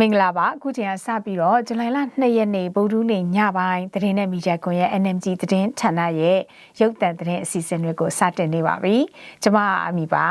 မင်္ဂလာပါအခုချိန်ကစပြီးတော့ဇူလိုင်လ2ရက်နေ့ဗုဒ္ဓနေ့ညပိုင်းသတင်းနဲ့မီဒီယာကွန်ရဲ့ NMG သတင်းဌာနရဲ့ရုပ်သံသတင်းအစီအစဉ်တွေကိုစတင်နေပါပြီကျွန်မအမီပါ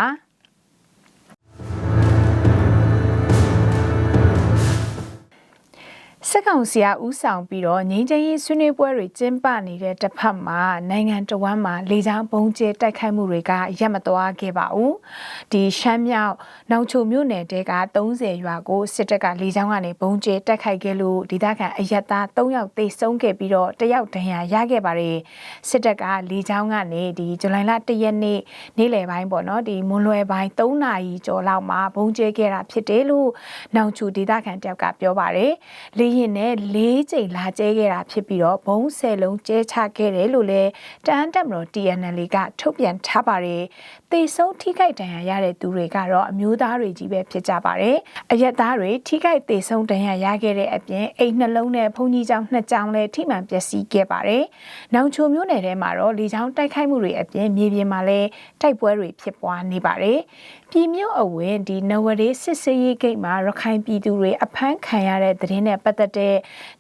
စစ်ကောင်စီကဥဆောင်ပြီးတော့ငြိမ်းချမ်းရေးဆွေးနွေးပွဲတွေကျင်းပနေတဲ့တစ်ဖက်မှာနိုင်ငံတော်ဝန်မှာလေကြောင်းပုံကျဲတိုက်ခိုက်မှုတွေကရပ်မသွားခဲ့ပါဘူး။ဒီရှမ်းမြောက်နောင်ချိုမြို့နယ်တဲက30ရွာကိုစစ်တပ်ကလေကြောင်းကနေပုံကျဲတိုက်ခိုက်ခဲ့လို့ဒေသခံအရက်သား3ယောက်သေဆုံးခဲ့ပြီးတော့တယောက်ဒဏ်ရာရခဲ့ပါတယ်။စစ်တပ်ကလေကြောင်းကနေဒီဇူလိုင်လ1ရက်နေ့နေ့လယ်ပိုင်းပေါ့နော်ဒီမွန်လွယ်ပိုင်း3နာရီကျော်လောက်မှာပုံကျဲခဲ့တာဖြစ်တယ်လို့နောင်ချိုဒေသခံတယောက်ကပြောပါတယ်။လေရင်နဲ့၄ချိန်လာကျဲခဲ့တာဖြစ်ပြီးတော့ဘုံဆယ်လုံးကျဲချခဲ့တယ်လို့လည်းတန်းတက်မတော် TNL ကထုတ်ပြန်ထားပါတယ်။သေဆုံးထိခိုက်ဒဏ်ရာရတဲ့သူတွေကတော့အမျိုးသားတွေကြီးပဲဖြစ်ကြပါတယ်။အရက်သားတွေထိခိုက်သေဆုံးဒဏ်ရာရခဲ့တဲ့အပြင်အိမ်နှလုံးနဲ့ဘုံကြီးကျောင်းနှစ်ကျောင်းလည်းထိမှန်ပျက်စီးခဲ့ပါတယ်။နောင်ချိုမျိုးနယ်ထဲမှာတော့လေချောင်းတိုက်ခိုက်မှုတွေအပြင်မြေပြင်မှာလည်းတိုက်ပွဲတွေဖြစ်ပွားနေပါတယ်။ပြည်မြို့အဝင်ဒီနဝရေးစစ်စေးရေးဂိတ်မှာရခိုင်ပြည်သူတွေအဖမ်းခံရတဲ့သတင်းနဲ့ပတ်သက်တဲ့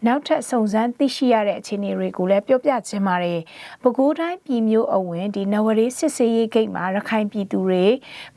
နောက်ထပ်စုံစမ်းသိရှိရတဲ့အခြေအနေတွေကိုလည်းပြောပြခြင်းပါတယ်။ပဲခူးတိုင်းပြည်မြို့အဝင်ဒီနဝရေးစစ်စေးရေးဂိတ်မှာရခိုင်ပြည်သူတွေ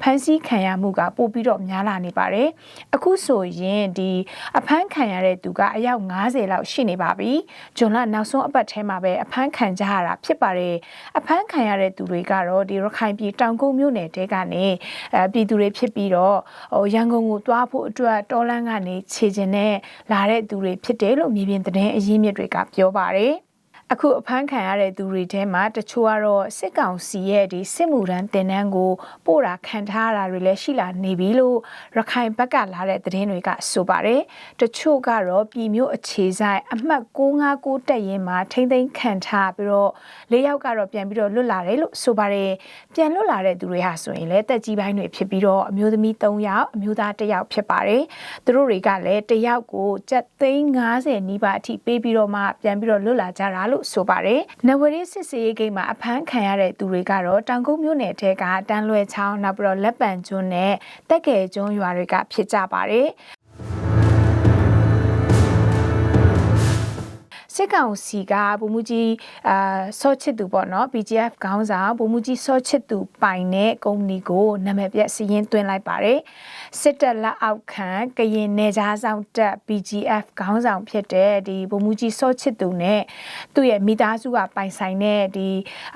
ဖမ်းဆီးခံရမှုကပိုပြီးတော့များလာနေပါတယ်။အခုဆိုရင်ဒီအဖမ်းခံရတဲ့သူကအယောက်90လောက်ရှိနေပါပြီ။ဂျွန်လနောက်ဆုံးအပတ်ထဲမှာပဲအဖမ်းခံကြရတာဖြစ်ပါတယ်။အဖမ်းခံရတဲ့သူတွေကတော့ဒီရခိုင်ပြည်တောင်ကုန်းမြို့နယ်တဲကနေအဲပြည်သူတွေဖြစ်ပြီးတော့ဟိုရန်ကုန်ကိုသွားဖို့အတွက်တော်လန်းကနေခြေကျင်နဲ့လာတဲ့သူတွေဖြစ်တယ်လို့မြေပြင်သတင်းအရင်းမြစ်တွေကပြောပါတယ် အခုအဖမ်းခံရတဲ့သူတွေထဲမှာတချို့ကတော့စစ်ကောင်စီရဲ့ဒီစစ်မှုထမ်းတင်နန်းကိုပို့တာခံထားရတာတွေလည်းရှိလာနေပြီလို့ရခိုင်ဘက်ကလာတဲ့သတင်းတွေကဆိုပါတယ်။တချို့ကတော့ပြည်မျိုးအခြေဆိုင်အမှတ်659တက်ရင်မှာထိမ့်သိမ်းခံထားပြီးတော့၄ယောက်ကတော့ပြန်ပြီးတော့လွတ်လာတယ်လို့ဆိုပါတယ်။ပြန်လွတ်လာတဲ့သူတွေဟာဆိုရင်လည်းတက်ကြီးပိုင်းတွေဖြစ်ပြီးတော့အမျိုးသမီး3ယောက်အမျိုးသား1ယောက်ဖြစ်ပါတယ်။သူတို့တွေကလည်း1ယောက်ကိုကျပ်သိန်း90နီးပါးအထိပေးပြီးတော့မှပြန်ပြီးတော့လွတ်လာကြတာလို့လို့ဆိုပါတယ်။နဝရီစစ်စေးဂိတ်မှာအဖမ်းခံရတဲ့သူတွေကတော့တောင်ကုန်းမြို့နယ်ထဲကတန်းလွယ်ချောင်းနောက်ပြီးတော့လက်ပံကျွန်းနဲ့တက်ကယ်ကျွန်းရွာတွေကဖြစ်ကြပါတယ် စစ်ကောင်စီကဗိုလ်မှူးကြီးအာစောချစ်သူပေါ့နော် BGF ခေါင်းဆောင်ဗိုလ်မှူးကြီးစောချစ်သူပိုင်တဲ့ကုမ္ပဏီကိုနာမည်ပြစီရင်သွင်းလိုက်ပါတယ်စစ်တပ်လက်အောက်ခံကရင်နေကြားဆောင်တပ် BGF ခေါင်းဆောင်ဖြစ်တဲ့ဒီဗိုလ်မှူးကြီးစောချစ်သူနဲ့သူ့ရဲ့မိသားစုကပိုင်ဆိုင်တဲ့ဒီ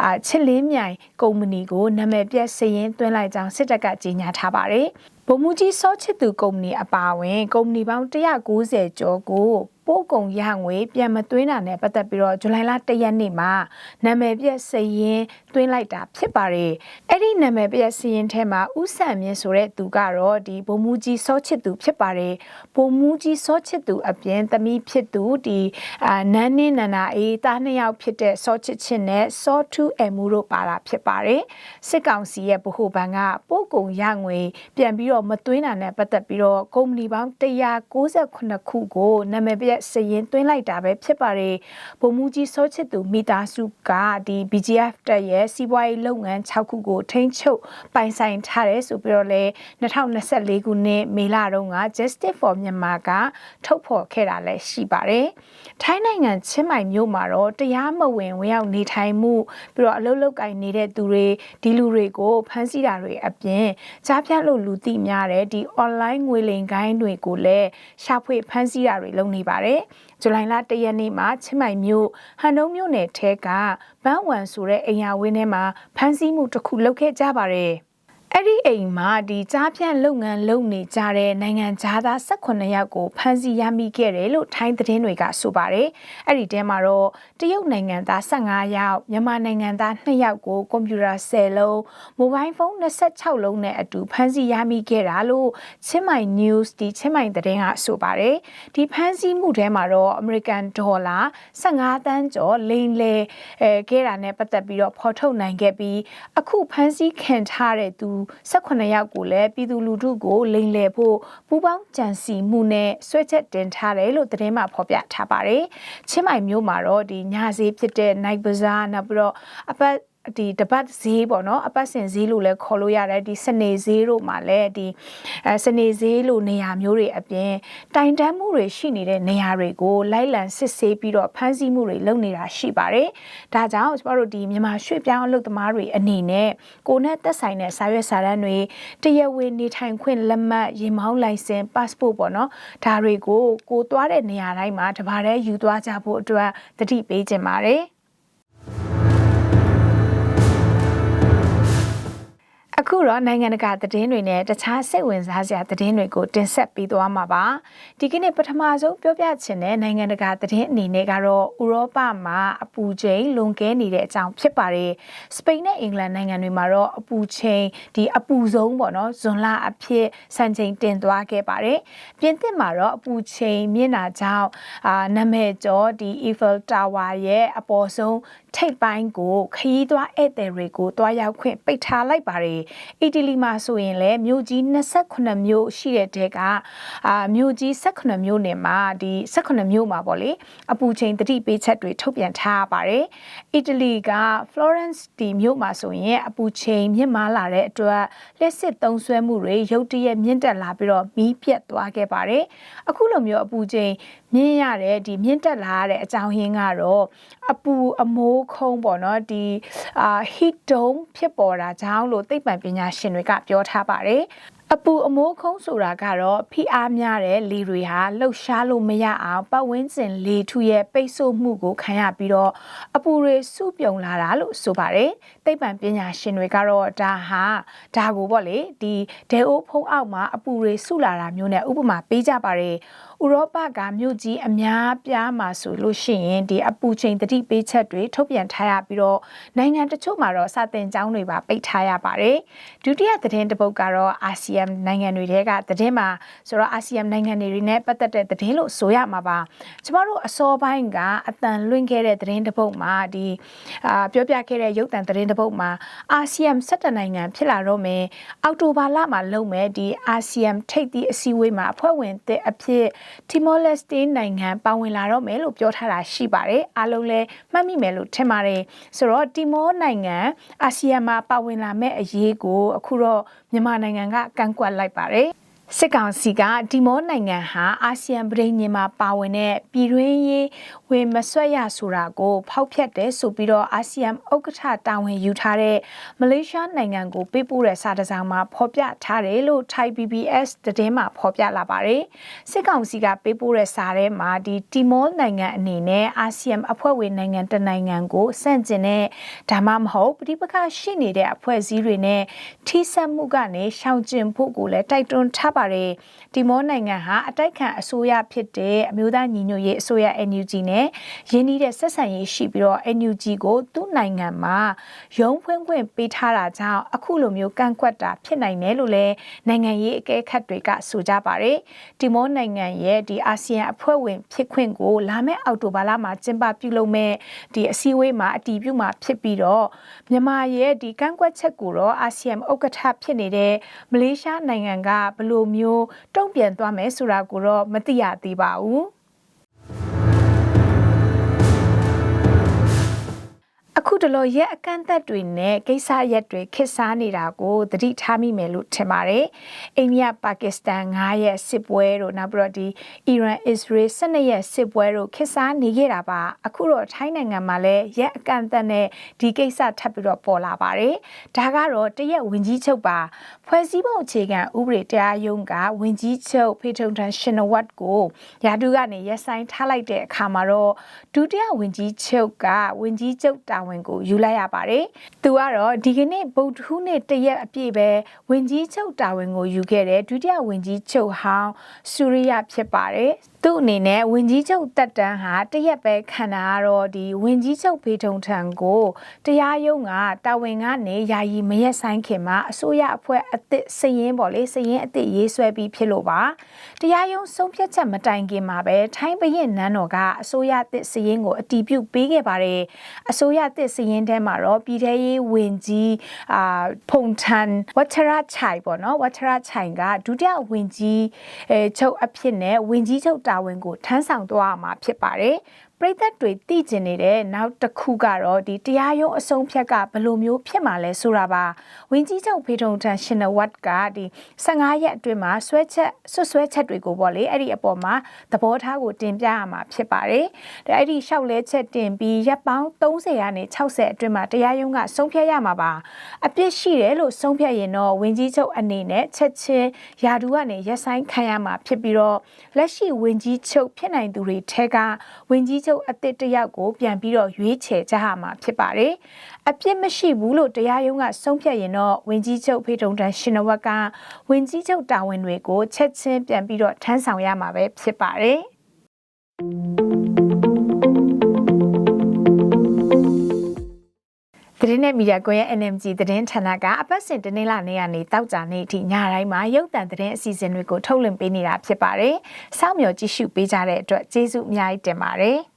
အာချစ်လင်းမြိုင်ကုမ္ပဏီကိုနာမည်ပြစီရင်သွင်းလိုက်ကြောင်းစစ်တပ်ကကြေညာထားပါတယ် ဗိုလ်မှူးကြီးစောချစ်သူကုမ္ပဏီအပါအဝင်ကုမ္ပဏီပေါင်း190ကျော်ကိုပို့ကုန်ရငွေပြန်မသွင်းတာနဲ့ပတ်သက်ပြီးတော့ဇူလိုင်လ၁ရက်နေ့မှာနာမည်ပြက်စရင်သွင်းလိုက်တာဖြစ်ပါတယ်။အဲ့ဒီနာမည်ပြက်စရင်ထဲမှာဥဆန်မြင့်ဆိုတဲ့သူကတော့ဒီဘုံမူကြီးစောချစ်သူဖြစ်ပါတယ်။ဘုံမူကြီးစောချစ်သူအပြင်သမီးဖြစ်သူဒီအာနန်းနှင်းနန္နာအေးတားနှစ်ယောက်ဖြစ်တဲ့စောချစ်ချစ်နဲ့စောထူးအမှုတို့ပါတာဖြစ်ပါတယ်။စစ်ကောင်စီရဲ့ဗဟိုဘဏ်ကပို့ကုန်ရငွေပြန်ပြီးတော့မသွင်းတာနဲ့ပတ်သက်ပြီးတော့ကုမ္ပဏီပေါင်း198ခုကိုနာမည်ပြရဲ့စရင်သွင်းလိုက်တာပဲဖြစ်ပါတယ်ဗိုလ်မှူးကြီးစောချစ်သူမိသားစုကဒီ BGF တက်ရဲ့စီးပွားရေးလုပ်ငန်း6ခုကိုထိန်းချုပ်ပိုင်ဆိုင်ထားတယ်ဆိုပြီးတော့လေ2024ခုနှစ်မေလတုန်းက Justice for Myanmar ကထုတ်ဖော်ခဲ့တာလည်းရှိပါတယ်ထိုင်းနိုင်ငံချင်းမိုင်မြို့မှာတော့တရားမဝင်ဝင်ရောက်နေထိုင်မှုပြီးတော့အလုပ်လုပ်ကိုင်နေတဲ့သူတွေဒီလူတွေကိုဖမ်းဆီးတာတွေအပြင်ကြားပြလို့လူသိများတဲ့ဒီ online ငွေလိမ်ကိုင်းတွေကိုလည်းရှာဖွေဖမ်းဆီးတာတွေလုပ်နေပါတယ်။ဇူလိုင်လ၁ရက်နေ့မှာချင်းမိုင်မြို့ဟန်တုံးမြို့နယ်ထဲကဘန်းဝမ်ဆိုတဲ့အိမ်ယာဝင်းထဲမှာဖမ်းဆီးမှုတစ်ခုလုပ်ခဲ့ကြပါတယ်။ အဲ့ဒီအိမ်မှာဒီကြားဖြန့်လုပ်ငန်းလုပ်နေကြတဲ့နိုင်ငံသား18ယောက်ကိုဖမ်းဆီးရမိခဲ့တယ်လို့ထိုင်းသတင်းတွေကဆိုပါတယ်။အဲ့ဒီတဲမှာတော့တရုတ်နိုင်ငံသား15ယောက်မြန်မာနိုင်ငံသား2ယောက်ကိုကွန်ပျူတာ10လုံးမိုဘိုင်းဖုန်း26လုံးနဲ့အတူဖမ်းဆီးရမိခဲ့တာလို့ချင်းမိုင် news ဒီချင်းမိုင်သတင်းကဆိုပါတယ်။ဒီဖမ်းဆီးမှုထဲမှာတော့ American Dollar 15တန်းကျော်လိန်လေအဲခဲ့တာနဲ့ပတ်သက်ပြီးတော့ဖော်ထုတ်နိုင်ခဲ့ပြီးအခုဖမ်းဆီးခံထားတဲ့သူ18ယောက်ကိုလည်းပြည်သူလူထုကိုလိမ်လည်ဖို့ပူးပေါင်းကြံစီမှုနဲ့ဆွဲချက်တင်ထားတယ်လို့သတင်းမှာဖော်ပြထားပါတယ်။ချင်းမိုင်မြို့မှာတော့ဒီညဈေးဖြစ်တဲ့ Night Bazaar နောက်ပြီးတော့အပတ် ဒီတပတ်ဈေးပေါ့နော်အပတ်စဉ်ဈေးလို့လည်းခေါ်လို့ရတယ်ဒီစနေဈေးတို့မှာလည်းဒီအဲစနေဈေးလို့နေရာမျိုးတွေအပြင်တိုင်တန်းမှုတွေရှိနေတဲ့နေရာတွေကိုလိုက်လံစစ်ဆေးပြီးတော့ဖမ်းဆီးမှုတွေလုပ်နေတာရှိပါတယ်ဒါကြောင့်ကျမတို့ဒီမြန်မာရွှေ့ပြောင်းအလုပ်သမားတွေအနေနဲ့ကိုနဲ့သက်ဆိုင်တဲ့စာရွက်စာတမ်းတွေတရားဝင်နေထိုင်ခွင့်လက်မှတ်ရေမောင်းလိုင်စင် passport ပေါ့နော်ဒါတွေကိုကိုသွားတဲ့နေရာတိုင်းမှာတပါးတည်းယူသွားကြဖို့အတွက်တတိပေးခြင်းပါတယ် အခုတော့နိုင်ငံတကာသတင်းတွေနဲ့တခြားစိတ်ဝင်စားစရာသတင်းတွေကိုတင်ဆက်ပေးသွားမှာပါဒီကနေ့ပထမဆုံးပြောပြချင်တဲ့နိုင်ငံတကာသတင်းအနေနဲ့ကတော့ဥရောပမှာအပူချိန်လွန်ကဲနေတဲ့အကြောင်းဖြစ်ပါတယ်စပိန်နဲ့အင်္ဂလန်နိုင်ငံတွေမှာတော့အပူချိန်ဒီအပူဆုံးပေါ့နော်ဇွန်လအဖြစ်စံချိန်တင်သွားခဲ့ပါတယ်ပြင်သစ်မှာတော့အပူချိန်မြင့်တာကြောင့်အာနာမည်ကျော်ဒီ Eiffel Tower ရဲ့အပေါ်ဆုံး ထိပ်ပိုင်းကိုခရီးသွားဧည့်သည်တွေကိုတွားရောက်ခွင့်ပိတ်ထားလိုက်ပါတယ်အီတလီမှာဆိုရင်လည်းမြို့ကြီး28မြို့ရှိတဲ့တဲကအာမြို့ကြီး18မြို့နယ်မှာဒီ18မြို့မှာပေါ့လေအပူချိန်တတိပေးချက်တွေထုတ်ပြန်ထားပါတယ်အီတလီက Florence ဒီမြို့မှာဆိုရင်အပူချိန်မြင့်မားလာတဲ့အတွက်လက်စစ်သုံးဆွဲမှုတွေရုတ်တရက်မြင့်တက်လာပြီးတော့မီးပြတ်သွားခဲ့ပါတယ်အခုလိုမျိုးအပူချိန်မြင့်ရတဲ့ဒီမြင့်တက်လာတဲ့အကြောင်းရင်းကတော့အပူအမိုးခုံးပေါ့နော်ဒီအာ heat dome ဖြစ်ပေါ်တာကြောင့်လို့သိပ္ပံပညာရှင်တွေကပြောထားပါတယ် အပူအမိုးခုံးဆိုတာကတော့ဖိအားများတဲ့လေတွေဟာလှုပ်ရှားလို့မရအောင်ပတ်ဝန်းကျင်လေထုရဲ့ပိတ်ဆို့မှုကိုခံရပြီးတော့အပူတွေစုပြုံလာတာလို့ဆိုပါတယ်။သိပ္ပံပညာရှင်တွေကတော့ဒါဟာဒါကိုပေါ့လေဒီဒဲအိုးဖုံးအောက်မှာအပူတွေစုလာတာမျိုးနဲ့ဥပမာပေးကြပါတယ်။ဥရောပကမြို့ကြီးအများပြားမှာဆိုလို့ရှိရင်ဒီအပူချိန်တတိပေးချက်တွေထုတ်ပြန်ထားရပြီးတော့နိုင်ငံတချို့မှာတော့စာသင်ကျောင်းတွေပါပိတ်ထားရပါတယ်ဒုတိယသတင်းတစ်ပုဒ်ကတော့အာဆီယံနိုင်ငံတွေထဲကသတင်းမှာဆိုတော့အာဆီယံနိုင်ငံတွေနဲ့ပတ်သက်တဲ့သတင်းလို့ဆိုရမှာပါကျမတို့အစောပိုင်းကအတန်လွင့်ခဲ့တဲ့သတင်းတစ်ပုဒ်မှာဒီအာပြောပြခဲ့တဲ့ရုပ်သံသတင်းတစ်ပုဒ်မှာအာဆီယံ17နိုင်ငံဖြစ်လာတော့မယ်အောက်တိုဘာလမှာလုပ်မယ်ဒီအာဆီယံထိပ်သီးအစည်းအဝေးမှာအဖွဲ့ဝင်တဲ့အဖြစ်တီမောလက်စတေးနိုင်ငံပါဝင်လာတော့မယ်လို့ပြောထားတာရှိပါတယ်အားလုံးလည်းမှတ်မိမယ်လို့ထင်ပါတယ်ဆိုတော့တီမောနိုင်ငံအာဆီယံမှာပါဝင်လာမဲ့အရေးကိုအခုတော့မြန်မာနိုင်ငံကကန့်ကွက်လိုက်ပါတယ်စစ်ကောင်စီကဒီမောနိုင်ငံဟာအာဆီယံပြည်ညင်မှာပါဝင်တဲ့ပြည်တွင်းရေး ဝင်မဆွတ်ရဆိုတာကိုဖောက်ဖျက်တယ်ဆိုပြီးတော့အာဆီယံဥက္ကဋ္ဌတာဝန်ယူထားတဲ့မလေးရှားနိုင်ငံကိုပေးပို့တဲ့စာတစောင်မှာဖော်ပြထားတယ်လို့ Thai PBS သတင်းမှာဖော်ပြလာပါတယ်စစ်ကောင်စီကပေးပို့တဲ့စာထဲမှာဒီတီမောနိုင်ငံအနေနဲ့အာဆီယံအဖွဲ့ဝင်နိုင်ငံတနိုင်ငံကိုစန့်ကျင်တဲ့ဒါမှမဟုတ်ပဋိပက္ခရှိနေတဲ့အဖွဲ့အစည်းတွေနဲ့ထိစပ်မှုကနေရှောင်ကျဉ်ဖို့ကိုလည်းတိုက်တွန်းထားပါတယ်တီမောနိုင်ငံဟာအတိုက်ခံအစိုးရဖြစ်တဲ့အမျိုးသားညီညွတ်ရေးအစိုးရ NUG နဲ့ရင်းနှီးတဲ့ဆက်ဆံရေးရှိပြီးတော့ NUG ကိုသူ့နိုင်ငံမှာရုံးဖွင့်ခွင့်ပေးထားတာကြောင့်အခုလိုမျိုးကန့်ကွက်တာဖြစ်နိုင်တယ်လို့လည်းနိုင်ငံရေးအကဲခတ်တွေကဆိုကြပါတယ်တီမောနိုင်ငံရဲ့ဒီအာဆီယံအဖွဲ့ဝင်ဖြစ်ခွင့်ကိုလာမယ့်အောက်တိုဘာလမှာကျင်းပပြုလုပ်မဲ့ဒီအစည်းအဝေးမှာအတည်ပြုမှာဖြစ်ပြီးတော့မြန်မာရဲ့ဒီကန့်ကွက်ချက်ကိုတော့အာဆီယံဥက္ကဋ္ဌဖြစ်နေတဲ့မလေးရှားနိုင်ငံကဘယ်လိုမျိုးတုံ့ပြန်သွားမယ်ဆိုတာကိုတော့မသိရသေးပါဘူး အခုတလောရက်အကန့်အသတ်တွေနဲ့ကိစ္စရက်တွေခစ်စားနေတာကိုသတိထားမိမယ်လို့ထင်ပါတယ်။အိန္ဒိယပါကစ္စတန်9ရက်စစ်ပွဲတို့နောက်ပြီးတော့ဒီအီရန်အစ္စရေး12ရက်စစ်ပွဲတို့ခစ်စားနေခဲ့တာပါ။အခုတော့ထိုင်းနိုင်ငံမှာလည်းရက်အကန့်အသတ်နဲ့ဒီကိစ္စထပ်ပြီးတော့ပေါ်လာပါတယ်။ဒါကတော့တရက်ဝင်ကြီးချုပ်ပါဖွဲ့စည်းပုံအခြေခံဥပဒေတရားရုံးကဝင်ကြီးချုပ်ဖေထုံထန်ရှင်နဝတ်ကိုယာတုကနေရက်ဆိုင်ထားလိုက်တဲ့အခါမှာတော့ဒုတိယဝင်ကြီးချုပ်ကဝင်ကြီးချုပ်တာဝန်ကိုယူလိုက်ရပါတယ်။သူကတော့ဒီကနေ့ဗုဒ္ဓဟူးနေ့တရက်အပြည့်ပဲဝင်ကြီးချုပ်တာဝန်ကိုယူခဲ့တဲ့ဒုတိယဝင်ကြီးချုပ်ဟောင်းစူရိယဖြစ်ပါတယ်။ သူ့အနေနဲ့ဝင်ကြီးချုပ်တက်တန်းဟာတရက်ပဲခံတာကတော့ဒီဝင်ကြီးချုပ်ဖေထုံထံကိုတရားရုံးကတာဝန်ကနေယာယီမရက်ဆိုင်ခင်မှာအစိုးရအဖွဲ့အသစ်စရင်ပေါ့လေစရင်အသစ်ရေးဆွဲပြီးဖြစ်လို့ပါတရားရုံးဆုံးဖြတ်ချက်မတိုင်ခင်မှာပဲထိုင်းပရင်နန်းတော်ကအစိုးရသစ်စရင်ကိုအတီးပြုတ်ပေးခဲ့ပါတယ်အစိုးရသစ်စရင်ထဲမှာတော့ပြည်ထရေးဝင်ကြီးအာဖုန်ထန်ဝချရချိုင်ပေါ့နော်ဝချရချိုင်ကဒုတိယဝင်ကြီးအဲချုပ်အဖြစ်နဲ့ဝင်ကြီးချုပ်တာဝန်ကိုထမ်းဆောင်သွားမှာဖြစ်ပါတယ်။ ပြည်သက်တွေသိကျင်နေတဲ့နောက်တစ်ခုကတော့ဒီတရားရုံးအဆုံးဖြတ်ကဘယ်လိုမျိုးဖြစ်မှာလဲဆိုတာပါဝင်းကြီးချုပ်ဖေထုံထန်ရှင်နဝတ်ကဒီ15ရက်အတွင်းမှာဆွဲချက်ဆွဆွဲချက်တွေကိုပေါ့လေအဲ့ဒီအပေါ်မှာသဘောထားကိုတင်ပြရမှာဖြစ်ပါတယ်ဒါအဲ့ဒီလျှောက်လဲချက်တင်ပြီးရက်ပေါင်း30ကနေ60အတွင်းမှာတရားရုံးကဆုံးဖြတ်ရမှာပါအပြစ်ရှိတယ်လို့ဆုံးဖြတ်ရင်တော့ဝင်းကြီးချုပ်အနေနဲ့ချက်ချင်းယာဒူကနေရက်ဆိုင်ခံရမှာဖြစ်ပြီးတော့လက်ရှိဝင်းကြီးချုပ်ဖြစ်နိုင်သူတွေထဲကဝင်းကြီးချုပ်အသစ်တစ်ယောက်ကိုပြန်ပြီးတော့ရွေးချယ်ကြရမှာဖြစ်ပါတယ်။အပြစ်မရှိဘူးလို့တရားရုံးကဆုံးဖြတ်ရင်တော့ဝင်းကြီးချုပ်ဖေထုံတန်ရှင်နဝက်ကဝင်းကြီးချုပ်တာဝန်တွေကိုချက်ချင်းပြန်ပြီးတော့ထမ်းဆောင်ရမှာပဲဖြစ်ပါတယ်။သတင်းနဲ့မီဒီယာကွန်ရဲ့ NMG သတင်းဌာနကအပတ်စဉ်တနင်္လာနေ့ကနေတောက်ကြနေ့အထိညတိုင်းမှာရုပ်သံသတင်းအစီအစဉ်တွေကိုထုတ်လွှင့်ပေးနေတာဖြစ်ပါတယ်။စောင့်မျှော်ကြည့်ရှုပေးကြတဲ့အတွက်ကျေးဇူးအများကြီးတင်ပါတယ်။